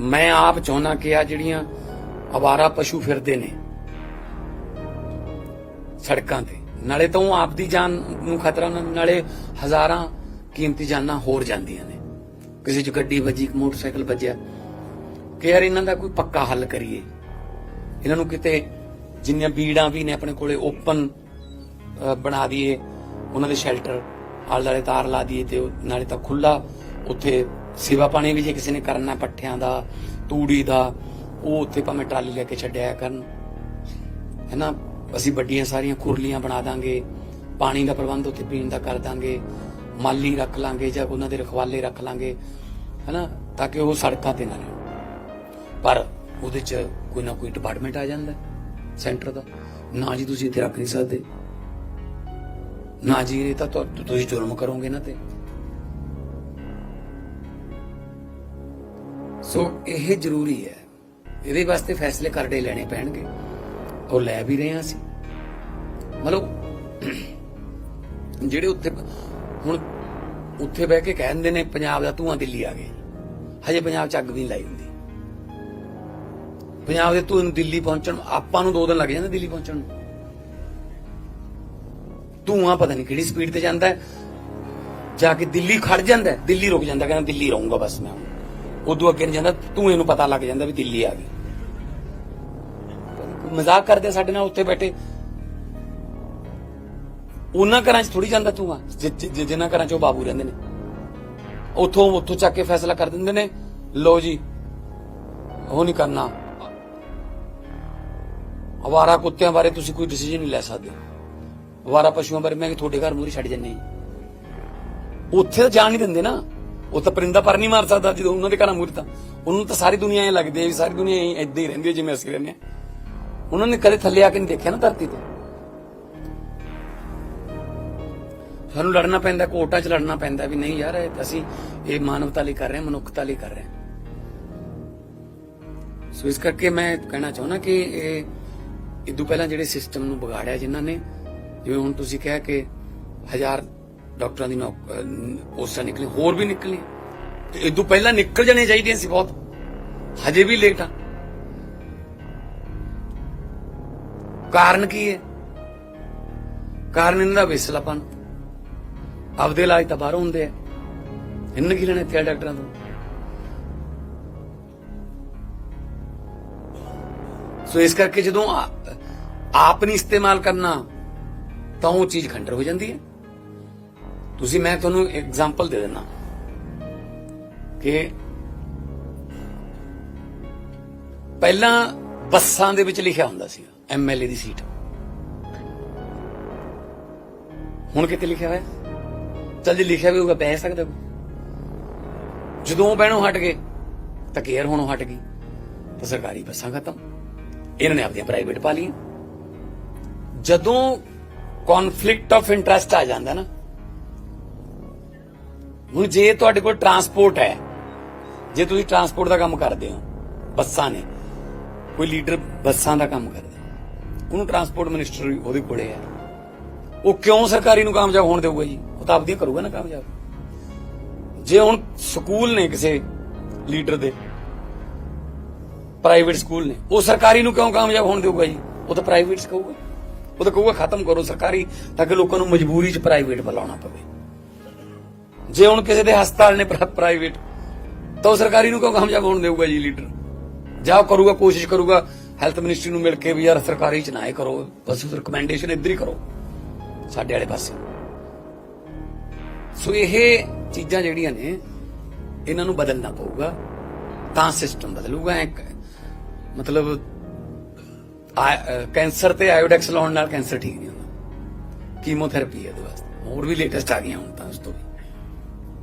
ਮੈਂ ਆਪ ਚਾਹੁੰਦਾ ਕਿ ਆ ਜਿਹੜੀਆਂ ਅਵਾਰਾ ਪਸ਼ੂ ਫਿਰਦੇ ਨੇ ਸੜਕਾਂ ਤੇ, ਨਾਲੇ ਤਾਂ ਉਹ ਆਪ ਦੀ ਜਾਨ ਨੂੰ ਖਤਰਾ ਨਾਲੇ ਹਜ਼ਾਰਾਂ ਕੀਮਤੀ ਜਾਨਾਂ ਹੋਰ ਜਾਂਦੀਆਂ ਨੇ। ਕਿਸੇ ਚ ਗੱਡੀ ਵੱਜੀ, ਇੱਕ ਮੋਟਰਸਾਈਕਲ ਵੱਜਿਆ। ਕਿ ਯਾਰ ਇਹਨਾਂ ਦਾ ਕੋਈ ਪੱਕਾ ਹੱਲ ਕਰੀਏ। ਇਹਨਾਂ ਨੂੰ ਕਿਤੇ ਜਿੰਨੀਆਂ ਬੀੜਾਂ ਵੀ ਨੇ ਆਪਣੇ ਕੋਲੇ ਓਪਨ ਬਣਾ ਦਈਏ, ਉਹਨਾਂ ਦੇ ਸ਼ੈਲਟਰ, ਆਲੇ ਦੁਆਲੇ ਤਾਰ ਲਾ ਦਈਏ ਤੇ ਨਾਲੇ ਤਾਂ ਖੁੱਲਾ ਉੱਥੇ ਸੇਵਾ ਪਾਣੀ ਵੀ ਜੇ ਕਿਸੇ ਨੇ ਕਰਨਾ ਪੱਠਿਆਂ ਦਾ, ਤੂੜੀ ਦਾ, ਉਹ ਉੱਥੇ ਭਾਵੇਂ ਟਰਾਲੀ ਲੈ ਕੇ ਛੱਡਿਆ ਕਰਨ। ਹੈਨਾ? ਅਸੀਂ ਵੱਡੀਆਂ ਸਾਰੀਆਂ ਕੁਰਲੀਆਂ ਬਣਾ ਦਾਂਗੇ, ਪਾਣੀ ਦਾ ਪ੍ਰਬੰਧ ਉੱਥੇ ਪੀਣ ਦਾ ਕਰ ਦਾਂਗੇ, ਮਾਲੀ ਰੱਖ ਲਾਂਗੇ ਜਾਂ ਉਹਨਾਂ ਦੇ ਰਖਵਾਲੇ ਰੱਖ ਲਾਂਗੇ, ਹੈਨਾ? ਤਾਂ ਕਿ ਉਹ ਸੜਕਾਂ ਤੇ ਨਾ ਰਹਿਣ। ਪਰ ਉਹਦੇ ਚ ਕੋਈ ਨਾ ਕੋਈ ਡਿਪਾਰਟਮੈਂਟ ਆ ਜਾਂਦਾ ਸੈਂਟਰ ਦਾ। ਨਾ ਜੀ ਤੁਸੀਂ ਇੱਥੇ ਰੱਖ ਨਹੀਂ ਸਕਦੇ। ਨਾ ਜੀ ਇਹ ਤਾਂ, ਤੁਸੀਂ ਜ਼ੁਲਮ ਕਰੋਗੇ ਨਾ ਤੇ। ਸੋ ਇਹ ਜ਼ਰੂਰੀ ਹੈ। ਇਹਦੇ ਵਾਸਤੇ ਫੈਸਲੇ ਕਰੜੇ ਲੈਣੇ ਪੈਣਗੇ। ਉਹ ਲੈ ਵੀ ਰਹੇ ਹਾਂ ਅਸੀਂ। ਮਤਲਬ, ਜਿਹੜੇ ਉੱਥੇ ਹੁਣ ਉੱਥੇ ਬਹਿ ਕੇ ਕਹਿੰਦੇ ਨੇ, ਪੰਜਾਬ ਦਾ ਧੂਆਂ ਦਿੱਲੀ ਆ ਗਿਆ। ਹਜੇ ਪੰਜਾਬ ਚ ਅੱਗ ਵੀ ਨਹੀਂ ਲਾਈ ਹੁੰਦੀ। ਪੰਜਾਬ ਦੇ ਧੂਏ ਨੂੰ ਦਿੱਲੀ ਪਹੁੰਚਣ ਆਪਾਂ ਨੂੰ ਦੋ ਦਿਨ ਲੱਗ ਜਾਂਦੇ ਦਿੱਲੀ ਪਹੁੰਚਣ ਨੂੰ। ਧੂਆਂ ਪਤਾ ਨਹੀਂ ਕਿਹੜੀ ਸਪੀਡ ਤੇ ਜਾਂਦਾ ਜਾ ਕੇ ਦਿੱਲੀ ਖੜ ਜਾਂਦਾ ਦਿੱਲੀ ਰੁਕ ਜਾਂਦਾ, ਕਹਿੰਦਾ ਦਿੱਲੀ ਰਹੂੰਗਾ ਬਸ ਮੈਂ ਉਦੋਂ ਅੱਗੇ ਨਹੀਂ ਜਾਂਦਾ ਧੂਏ ਨੂੰ ਪਤਾ ਲੱਗ ਜਾਂਦਾ ਵੀ ਦਿੱਲੀ ਆ ਗਈ। ਮਜ਼ਾਕ ਕਰਦੇ ਸਾਡੇ ਨਾਲ ਉੱਥੇ ਬੈਠੇ। ਉਹਨਾਂ ਘਰਾਂ 'ਚ ਥੋੜੀ ਜਾਂਦਾ ਧੂਆਂ ਜਿ- ਜਿਨ੍ਹਾਂ ਘਰਾਂ 'ਚ ਉਹ ਬਾਬੂ ਰਹਿੰਦੇ ਨੇ। ਉੱਥੋਂ ਉੱਥੋਂ ਚੱਕ ਕੇ ਫੈਸਲਾ ਕਰ ਦਿੰਦੇ ਨੇ ਲੋ ਜੀ, ਉਹ ਨਹੀਂ ਕਰਨਾ। ਅਵਾਰਾ ਕੁੱਤਿਆਂ ਬਾਰੇ ਤੁਸੀਂ ਕੋਈ ਡਿਸੀਜਨ ਨਹੀਂ ਲੈ ਸਕਦੇ। ਅਵਾਰਾ ਪਸ਼ੂਆਂ ਬਾਰੇ ਮੈਂ ਤੁਹਾਡੇ ਘਰ ਮੂਰੀ ਛੱਡ ਜੰਨੇ ਉੱਥੇ ਤਾਂ ਜਾਣ ਨਹੀਂ ਦਿੰਦੇ ਨਾ। ਉਹ ਤਾਂ ਪਰਿੰਦਾ ਪਰ ਨਹੀਂ ਮਾਰ ਸਕਦਾ ਜਦੋਂ ਉਹਨਾਂ ਦੇ ਘਰਾਂ ਮੂਰੀ ਤਾਂ। ਉਹਨੂੰ ਤਾਂ ਸਾਰੀ ਦੁਨੀਆ ਐ ਲੱਗਦੀ ਹੈ ਵੀ ਸਾਰੀ ਦੁਨੀਆ ਐਦਾਂ ਹੀ ਰਹਿੰਦੀ ਹੈ ਜਿਵੇਂ ਅਸੀਂ ਰਹਿੰਦੇ ਹਾਂ। ਉਹਨਾਂ ਨੇ ਕਦੇ ਥੱਲੇ ਆ ਕੇ ਨਹੀਂ ਦੇਖਿਆ ਨਾ ਧਰਤੀ ਤੇ। ਸਾਨੂੰ ਲੜਨਾ ਪੈਂਦਾ, ਕੋਰਟਾਂ 'ਚ ਲੜਨਾ ਪੈਂਦਾ ਵੀ ਨਹੀਂ ਯਾਰ, ਇਹ ਅਸੀਂ ਇਹ ਮਾਨਵਤਾ ਲਈ ਕਰ ਰਹੇ ਹਾਂ, ਮਨੁੱਖਤਾ ਲਈ ਕਰ ਰਹੇ ਹਾਂ। ਸੋ ਇਸ ਕਰਕੇ ਮੈਂ ਕਹਿਣਾ ਚਾਹੁੰਦਾ ਕਿ ਇਹ ਇਦੋਂ ਪਹਿਲਾਂ ਜਿਹੜੇ ਸਿਸਟਮ ਨੂੰ ਵਿਗਾੜਿਆ ਜਿਨ੍ਹਾਂ ਨੇ, ਜਿਵੇਂ ਹੁਣ ਤੁਸੀਂ ਕਿਹਾ ਕਿ ਹਜ਼ਾਰ ਡਾਕਟਰਾਂ ਦੀ ਨੌਕ- ਪੋਸਟਾਂ ਨਿਕਲੀ ਹੋਰ ਵੀ ਨਿਕਲੀ ਤੇ ਇਦੋਂ ਪਹਿਲਾਂ ਨਿਕਲ ਜਾਣੇ ਚਾਹੀਦੀਆਂ ਸੀ ਬਹੁਤ। ਹਜੇ ਵੀ ਲੇਟ ਆ। ਕਾਰਨ ਕੀ ਹੈ? ਕਾਰਨ ਇਹਨਾਂ ਦਾ ਵਿਸਲਾਪਨ। ਆਪਦੇ ਇਲਾਜ ਤਾਂ ਬਾਹਰੋਂ ਹੁੰਦੇ ਆ। ਇਹਨਾਂ ਕੀ ਲੈਣਾ ਇੱਥੇ ਡਾਕਟਰਾਂ ਤੋਂ? ਸੋ ਇਸ ਕਰਕੇ ਜਦੋਂ ਆਪ ਨਹੀਂ ਇਸਤੇਮਾਲ ਕਰਨਾ, ਤਾਂ ਉਹ ਚੀਜ਼ ਖੰਡਰ ਹੋ ਜਾਂਦੀ ਹੈ। ਤੁਸੀਂ, ਮੈਂ ਤੁਹਾਨੂੰ ਐਗਜ਼ਾਮਪਲ ਦੇ ਦਿੰਦਾ। ਕਿ ਪਹਿਲਾਂ ਬੱਸਾਂ ਦੇ ਵਿੱਚ ਲਿਖਿਆ ਹੁੰਦਾ ਸੀ ਐਮਐਲਏ ਦੀ ਸੀਟ। ਹੁਣ ਕਿਤੇ ਲਿਖਿਆ ਹੋਇਆ? ਚੱਲ ਜੇ ਲਿਖਿਆ ਵੀ ਹੋਊਗਾ ਬਹਿ ਸਕਦਾ ਕੋਈ। ਜਦੋਂ ਉਹ ਬਹਿਣੋਂ ਹਟ ਗਏ, ਤਾਂ ਕੇਅਰ ਹੋਣੋਂ ਹਟ ਗਈ? ਤਾਂ ਸਰਕਾਰੀ ਬੱਸਾਂ ਖਤਮ। ਇਹਨਾਂ ਨੇ ਆਪਣੀਆਂ ਪ੍ਰਾਈਵੇਟ ਪਾ ਲਈਆਂ। ਜਦੋਂ ਕਨਫਲਿਕਟ ਆਫ ਇੰਟਰਸਟ ਆ ਜਾਂਦਾ ਨਾ ਹੁਣ ਜੇ ਤੁਹਾਡੇ ਕੋਲ ਟਰਾਂਸਪੋਰਟ ਹੈ, ਜੇ ਤੁਸੀਂ ਟਰਾਂਸਪੋਰਟ ਦਾ ਕੰਮ ਕਰਦੇ ਹੋ, ਬੱਸਾਂ ਨੇ, ਕੋਈ ਲੀਡਰ ਬੱਸਾਂ ਦਾ ਕੰਮ ਕਰਦਾ, ਉਹਨੂੰ ਟਰਾਂਸਪੋਰਟ ਮਿਨਿਸਟਰ ਉਹਦੇ ਕੋਲੇ ਹੈ। ਉਹ ਕਿਉਂ ਸਰਕਾਰੀ ਨੂੰ ਕਾਮਯਾਬ ਹੋਣ ਦੇਊਗਾ ਜੀ? ਉਹ ਤਾਂ ਆਪਦੀਆਂ ਕਰੂਗਾ ਨਾ ਕਾਮਯਾਬ। ਜੇ ਹੁਣ ਸਕੂਲ ਨੇ ਕਿਸੇ ਲੀਡਰ ਦੇ ਪ੍ਰਾਈਵੇਟ ਸਕੂਲ ਨੇ, ਉਹ ਸਰਕਾਰੀ ਨੂੰ ਕਿਉਂ ਕਾਮਯਾਬ ਹੋਣ ਦੇਊਗਾ ਜੀ? ਉਹ ਤਾਂ ਪ੍ਰਾਈਵੇਟ ਕਹੂਗਾ। ਉਹ ਤਾਂ ਕਹੂਗਾ, ਖਤਮ ਕਰੋ ਸਰਕਾਰੀ, ਤਾਂ ਕਿ ਲੋਕਾਂ ਨੂੰ ਮਜਬੂਰੀ 'ਚ ਪ੍ਰਾਈਵੇਟ ਬੁਲਾਉਣਾ ਪਵੇ। ਜੇ ਹੁਣ ਕਿਸੇ ਦੇ ਹਸਪਤਾਲ ਨੇ ਪ੍ਰਾਈਵੇਟ ਤਾਂ ਉਹ ਸਰਕਾਰੀ ਨੂੰ ਕਿਉਂ ਕਾਮਯਾਬ ਹੋਣ ਦੇਊਗਾ ਜੀ ਲੀਡਰ? ਜਾਂ ਉਹ ਕਰੂਗਾ, ਕੋਸ਼ਿਸ਼ ਕਰੂਗਾ ਹੈਲਥ ਮਿਨਿਸਟਰੀ ਨੂੰ ਮਿਲ ਕੇ ਵੀ ਯਾਰ ਸਰਕਾਰੀ ਚ ਨਾ ਇਹ ਕਰੋ, ਬਸ ਰეკਮੈਂਡੇਸ਼ਨ ਇੱਧਰ ਹੀ ਕਰੋ, ਸਾਡੇ ਵਾਲੇ ਪਾਸੇ। ਸੋ ਇਹ ਚੀਜ਼ਾਂ ਜਿਹੜੀਆਂ ਨੇ, ਇਹਨਾਂ ਨੂੰ ਬਦਲਣਾ ਪਊਗਾ, ਤਾਂ ਸਿਸਟਮ ਬਦਲੂਗਾ ਮਤਲਬ ਕੈਂਸਰ ਤੇ ਆਇਓਡੈਕਸ ਲਾਉਣ ਨਾਲ ਕੈਂਸਰ ਠੀਕ ਨਹੀਂ ਹੁੰਦਾ। ਕੀਮੋਥੈਰੇਪੀ ਹੈ ਇਹਦੇ ਵਾਸਤੇ। ਹੋਰ ਵੀ ਲੇਟੈਸਟ ਆ ਗਈਆਂ ਹੁਣ ਤਾਂ ਉਸ ਤੋਂ ਵੀ।